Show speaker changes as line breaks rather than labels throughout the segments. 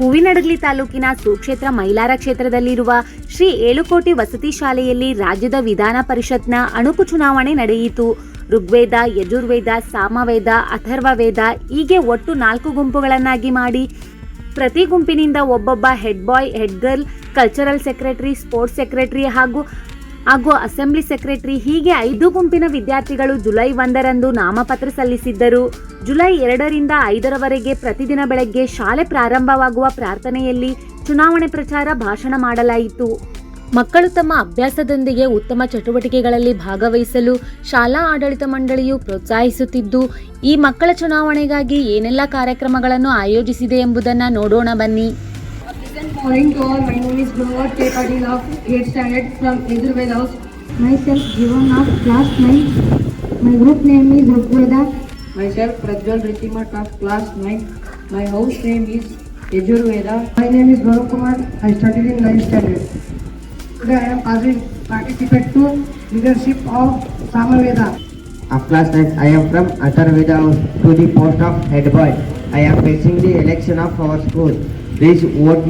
ಹೂವಿನಡಗಲಿ ತಾಲೂಕಿನ ಸುಕ್ಷೇತ್ರ ಮೈಲಾರ ಕ್ಷೇತ್ರದಲ್ಲಿರುವ ಶ್ರೀ ಏಳುಕೋಟಿ ವಸತಿ ಶಾಲೆಯಲ್ಲಿ ರಾಜ್ಯದ ವಿಧಾನ ಪರಿಷತ್ನ ಅಣುಕು ಚುನಾವಣೆ ನಡೆಯಿತು. ಋಗ್ವೇದ, ಯಜುರ್ವೇದ, ಸಾಮವೇದ, ಅಥರ್ವವೇದ ಹೀಗೆ ಒಟ್ಟು ನಾಲ್ಕು ಗುಂಪುಗಳನ್ನಾಗಿ ಮಾಡಿ ಪ್ರತಿ ಗುಂಪಿನಿಂದ ಒಬ್ಬೊಬ್ಬ head boy head girl cultural secretary sports secretary ಹಾಗೂ ಹಾಗೂ ಅಸೆಂಬ್ಲಿ ಸೆಕ್ರೆಟರಿ ಹೀಗೆ ಐದು ಗುಂಪಿನ ವಿದ್ಯಾರ್ಥಿಗಳು ಜುಲೈ ಒಂದರಂದು ನಾಮಪತ್ರ ಸಲ್ಲಿಸಿದ್ದರು. ಜುಲೈ ಎರಡರಿಂದ ಐದರವರೆಗೆ ಪ್ರತಿದಿನ ಬೆಳಗ್ಗೆ ಶಾಲೆ ಪ್ರಾರಂಭವಾಗುವ ಪ್ರಾರ್ಥನೆಯಲ್ಲಿ ಚುನಾವಣೆ ಪ್ರಚಾರ ಭಾಷಣ ಮಾಡಲಾಯಿತು. ಮಕ್ಕಳು ತಮ್ಮ ಅಭ್ಯಾಸದೊಂದಿಗೆ ಉತ್ತಮ ಚಟುವಟಿಕೆಗಳಲ್ಲಿ ಭಾಗವಹಿಸಲು ಶಾಲಾ ಆಡಳಿತ ಮಂಡಳಿಯು ಪ್ರೋತ್ಸಾಹಿಸುತ್ತಿದ್ದು, ಈ ಮಕ್ಕಳ ಚುನಾವಣೆಗಾಗಿ ಏನೆಲ್ಲ ಕಾರ್ಯಕ್ರಮಗಳನ್ನು ಆಯೋಜಿಸಿದೆ ಎಂಬುದನ್ನು ನೋಡೋಣ ಬನ್ನಿ.
Morning to all. My name is Bhagavad K. Patil of 8th standard from Yajurveda House. Myself Jivan of class 9. My group name is Rugveda.
Myself Prajwal Ritimat of class 9. My house name is Yajurveda.
My name is Gaurav Kumar. I studied in 9th standard. Today I am passing participate to leadership of Samaveda.
Of class 9, I am from Atharveda House to the post of head boy. I am facing the election of our school. Please vote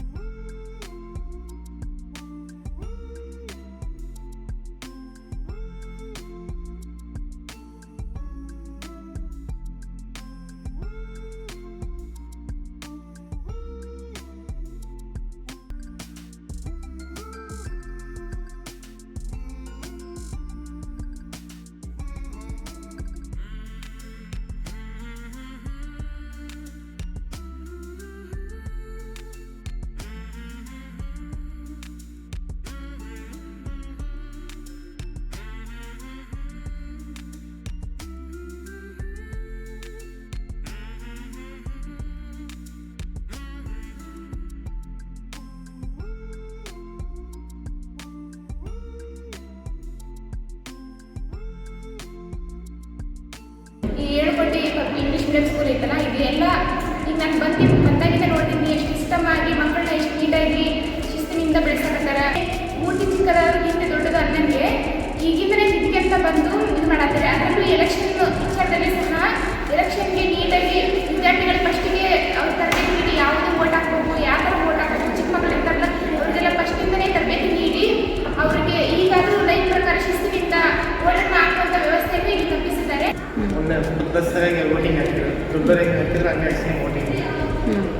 medium school ಐತಲ್ಲ ಇದೆಲ್ಲ ಈಗ ನಾನು ಬಂದು ಬಂದಾಗಿಂದ ನೋಡ್ತೀನಿ, ಎಷ್ಟು ಆಗಿ ಮಕ್ಕಳನ್ನ ಎಷ್ಟು ನೀಟಾಗಿ ಶಿಸ್ತಿನಿಂದ ಬೆಳೆಸಕತ್ತಾರ ಮೂರ್ತಿ ಚಿಕ್ಕದವ್ರಿಗಿಂತ ದೊಡ್ಡದು ಅನ್ನಂಗೆ ಈಗಿಂದಲೇ ಇದಕ್ಕೆ ಅಂತ ಬಂದು ಇದು ಮಾಡತ್ತಾರೆ.
ಓಟಿಂಗ್ ವೋಟಿಂಗ್ ಹಾಕಿದ್ರು. ದುಬ್ಬರಿಗೆ ಹಾಕಿದ್ರೆ ಹಂಗೆ ಹಾಕ್ಸ್ಕೊಂಡು ವೋಟಿಂಗ್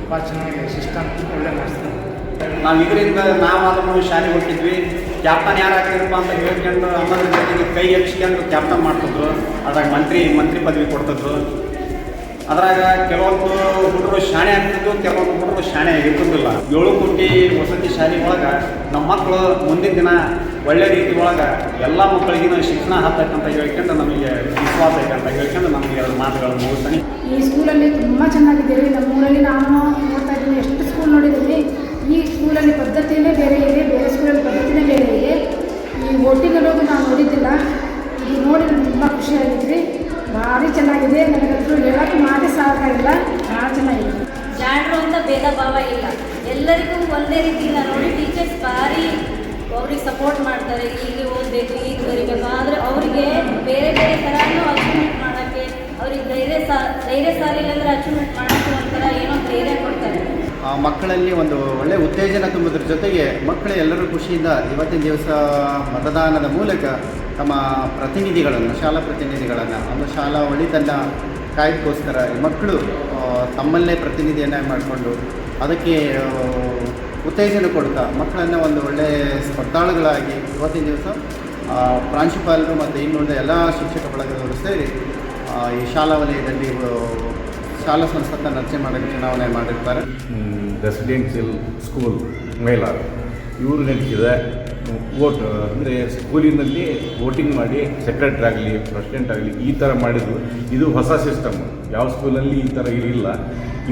ಭಾಳ ಚೆನ್ನಾಗಿ ಸಿಸ್ಟಮ್ ಒಳ್ಳೆ ಮಾಡಿಸ್ತಾರೆ
ನಾವು ಇದರಿಂದ ನಾವಾದ್ರೂ ಶಾಲೆ ಹೋಗ್ತಿದ್ವಿ. ಕ್ಯಾಪ್ಟನ್ ಯಾರು ಹಾಕಿದ್ರಪ್ಪ ಅಂತ ಹೇಳ್ಕೊಂಡು ಅಮ್ಮನ ಜೊತೆಗೆ ಕೈ ಎಬ್ಸ್ಕೊಂಡು ಕ್ಯಾಪ್ಟನ್ ಮಾಡ್ತಿದ್ರು. ಅದ್ರಾಗ ಮಂತ್ರಿ ಮಂತ್ರಿ ಪದವಿ ಕೊಡ್ತಿದ್ರು. ಅದ್ರಾಗ ಕೆಲವೊಂದು ಹುಡುಗರು ಶಾಣೆ ಆಗ್ತಿದ್ದು ಕೆಲವೊಂದು ಹುಡುಗರು ಶಾಣೆ ಆಗಿರ್ತಿದ್ದಿಲ್ಲ. ಏಳು ಕೋಟಿ ವಸತಿ ಶಾಲೆ ಒಳಗೆ ನಮ್ಮ ಮಕ್ಕಳು ಮುಂದಿನ ದಿನ ಒಳ್ಳೆ ರೀತಿ ಒಳಗೆ ಎಲ್ಲ ಮಕ್ಕಳಿಗಿನ ಶಿಕ್ಷಣ ಹತ್ತಕ್ಕಂತ ಹೇಳ್ಕೊಂಡು ನಮಗೆ ವಿಶ್ವಾಸ ಐತೆ ಅಂತ ಹೇಳ್ಕೊಂಡು ನಮಗೆ ಎರಡು ಮಾತುಗಳು ಮುಗಿಸ್ತಾನೆ.
ಈ ಸ್ಕೂಲಲ್ಲಿ ತುಂಬ ಚೆನ್ನಾಗಿದ್ದೀವಿ ನಮ್ಮೂರಲ್ಲಿ ನಾನು ನೋಡ್ತಾ ಇದ್ದೀನಿ ಎಷ್ಟು ಸ್ಕೂಲ್ ನೋಡಿದ್ದೀನಿ ಈ ಸ್ಕೂಲಲ್ಲಿ ಪದ್ಧತಿಯೇ ಬೇರೆ ಇದೆ ಬೇರೆ ಸ್ಕೂಲಲ್ಲಿ ಪದ್ಧತಿನೇ ಬೇರೆ ಇದೆ. ಈ ವೋಟಿಂಗ್ ಅನ್ನೋದು ನಾನು ನೋಡಿದ್ದಿಲ್ಲ. ಇದು ನೋಡಿ ನನಗೆ ತುಂಬ ಖುಷಿಯಾಗಿದ್ರಿ ಭಾರಿ ಚೆನ್ನಾಗಿದೆ. ನನಗಂತೂ ಹೇಳೋಕ್ಕೆ ಮಾತೇ ಸಾಕಾಗಿಲ್ಲ ಭಾಳ ಚೆನ್ನಾಗಿದೆ.
ಜಾಣರು ಅಂತ ಭೇದ ಭಾವ ಇಲ್ಲ. ಎಲ್ಲರಿಗೂ ಒಂದೇ ರೀತಿಯಿಂದ ನೋಡಿ ಟೀಚರ್ಸ್ ಭಾರಿ ಅವ್ರಿಗೆ ಸಪೋರ್ಟ್ ಮಾಡ್ತಾರೆ. ಹೀಗೆ ಓದಬೇಕು ಈಗ ಬರಿಬೇಕು ಆದರೆ ಅವರಿಗೆ ಬೇರೆ ಬೇರೆ ಥರನೂ ಅಚೀವ್ಮೆಂಟ್ ಮಾಡೋಕ್ಕೆ ಧೈರ್ಯ ಅಚೀವ್ಮೆಂಟ್ ಏನೋ ಧೈರ್ಯ ಕೊಡ್ತಾರೆ.
ಮಕ್ಕಳಲ್ಲಿ ಒಂದು ಒಳ್ಳೆ ಉತ್ತೇಜನ ತುಂಬುದ್ರ ಜೊತೆಗೆ ಮಕ್ಕಳು ಎಲ್ಲರೂ ಖುಷಿಯಿಂದ ಇವತ್ತಿನ ದಿವಸ ಮತದಾನದ ಮೂಲಕ ತಮ್ಮ ಪ್ರತಿನಿಧಿಗಳನ್ನು, ಶಾಲಾ ಪ್ರತಿನಿಧಿಗಳನ್ನು, ಒಂದು ಶಾಲಾ ಒಳಿತನ್ನು ಕಾಯ್ದಕ್ಕೋಸ್ಕರ ಮಕ್ಕಳು ತಮ್ಮಲ್ಲೇ ಪ್ರತಿನಿಧಿಯನ್ನು ಮಾಡಿಕೊಂಡು ಅದಕ್ಕೆ ಉತ್ತೇಜನ ಕೊಡ್ತಾ ಮಕ್ಕಳನ್ನು ಒಂದು ಒಳ್ಳೆಯ ಸ್ಪರ್ಧಾಳುಗಳಾಗಿ ಇವತ್ತಿನ ದಿವಸ ಪ್ರಾಂಶುಪಾಲರು ಮತ್ತು ಇನ್ನುಳಿದ ಎಲ್ಲ ಶಿಕ್ಷಕ ಬಳಗದವರು ಸೇರಿ ಈ ಶಾಲಾ ವಲಯದಲ್ಲಿ ಶಾಲಾ ಸಂಸ್ಥೆ ರಚನೆ ಮಾಡಲು ಚುನಾವಣೆ ಮಾಡಿರ್ತಾರೆ.
ರೆಸಿಡೆನ್ಷಿಯಲ್ ಸ್ಕೂಲ್ ಮೇಲಾರ್. ಇವರು ನಡೆಸಿದ ವೋಟ್ ಅಂದರೆ ಸ್ಕೂಲಿನಲ್ಲಿ ವೋಟಿಂಗ್ ಮಾಡಿ ಸೆಕ್ರೆಟ್ರಿ ಆಗಲಿ ಪ್ರೆಸಿಡೆಂಟ್ ಆಗಲಿ, ಈ ಥರ ಮಾಡಿದ್ರು. ಇದು ಹೊಸ ಸಿಸ್ಟಮ್ ಯಾವ ಸ್ಕೂಲಲ್ಲಿ ಈ ಥರ ಇರಲಿಲ್ಲ.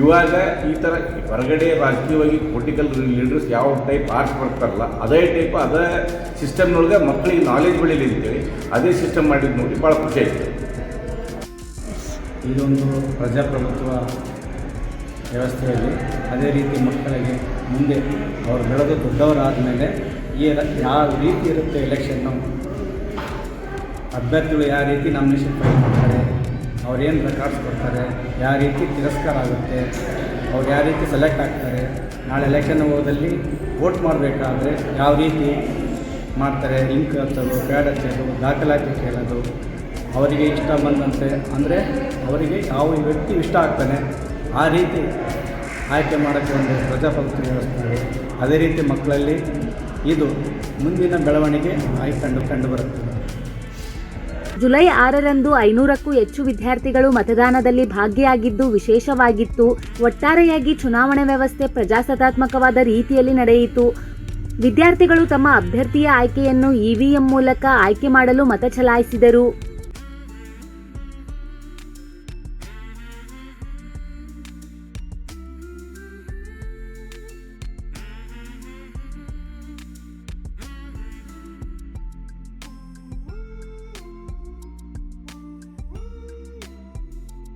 ಇವಾಗ ಈ ಥರ ಹೊರಗಡೆ ರಾಜಕೀಯವಾಗಿ ಪೊಲಿಟಿಕಲ್ ಲೀಡರ್ಸ್ ಯಾವ ಟೈಪ್ ಆರ್ಟ್ಸ್ ಬರ್ತಾರಲ್ಲ, ಅದೇ ಟೈಪ್ ಅದೇ ಸಿಸ್ಟಮ್ನೊಳಗೆ ಮಕ್ಕಳಿಗೆ ನಾಲೆಜ್ ಬೆಳೀಲಿ ಅಂತೇಳಿ, ಅದೇ ಸಿಸ್ಟಮ್ ಮಾಡಿದ್ದು ನೋಡಿ ಭಾಳ ಖುಷಿ ಆಯಿತು.
ಇದೊಂದು ಪ್ರಜಾಪ್ರಭುತ್ವ ವ್ಯವಸ್ಥೆಯಲ್ಲಿ ಅದೇ ರೀತಿ ಮಕ್ಕಳಿಗೆ ಮುಂದೆ ಅವರು ಬೆಳೆದು ದೊಡ್ಡವರಾದ ಮೇಲೆ ಈ ಯಾವ ರೀತಿ ಇರುತ್ತೆ ಎಲೆಕ್ಷನ್ನು ಅಭ್ಯರ್ಥಿಗಳು ಯಾವ ರೀತಿ ನಾಮಿನೇಷನ್ ಫೈಲ್ ಮಾಡ್ತಾರೆ ಅವ್ರೇನು ರೆಕಾರ್ಡ್ಸ್ ಕೊಡ್ತಾರೆ? ಯಾವ ರೀತಿ ತಿರಸ್ಕಾರ ಆಗುತ್ತೆ? ಅವ್ರು ಯಾವ ರೀತಿ ಸೆಲೆಕ್ಟ್ ಆಗ್ತಾರೆ? ನಾಳೆ ಎಲೆಕ್ಷನ್ ಹೋದಲ್ಲಿ ವೋಟ್ ಮಾಡಬೇಕಾದ್ರೆ ಯಾವ ರೀತಿ ಮಾಡ್ತಾರೆ? ಲಿಂಕ್ ಹಚ್ಚೋದು ಪ್ಯಾಡ್ ಹಚ್ಚೋದು, ದಾಖಲಾತಿ ಕೇಳೋದು ಅವರಿಗೆ ಇಷ್ಟ ಬಂದಂತೆ, ಅಂದರೆ ಅವರಿಗೆ ಯಾವ ವ್ಯಕ್ತಿ ಇಷ್ಟ ಆಗ್ತಾನೆ, ಆ ರೀತಿ ಆಯ್ಕೆ ಮಾಡೋಕ್ಕೆ ಒಂದು ಪ್ರಜಾಪ್ರಭುತ್ವ ವ್ಯವಸ್ಥೆ. ಅದೇ ರೀತಿ ಮಕ್ಕಳಲ್ಲಿ ಇದು ಮುಂದಿನ ಬೆಳವಣಿಗೆ ಆಗಿ ಕಂಡು ಕಂಡು ಬರುತ್ತೆ.
ಜುಲೈ ಆರರಂದು ಐನೂರಕ್ಕೂ ಹೆಚ್ಚು ವಿದ್ಯಾರ್ಥಿಗಳು ಮತದಾನದಲ್ಲಿ ಭಾಗಿಯಾಗಿದ್ದು ವಿಶೇಷವಾಗಿತ್ತು. ಒಟ್ಟಾರೆಯಾಗಿ ಚುನಾವಣೆ ವ್ಯವಸ್ಥೆ ಪ್ರಜಾಸತ್ತಾತ್ಮಕವಾದ ರೀತಿಯಲ್ಲಿ ನಡೆಯಿತು. ವಿದ್ಯಾರ್ಥಿಗಳು ತಮ್ಮ ಅಭ್ಯರ್ಥಿಯ ಆಯ್ಕೆಯನ್ನು ಇವಿಎಂ ಮೂಲಕ ಆಯ್ಕೆ ಮಾಡಲು ಮತ ಚಲಾಯಿಸಿದರು.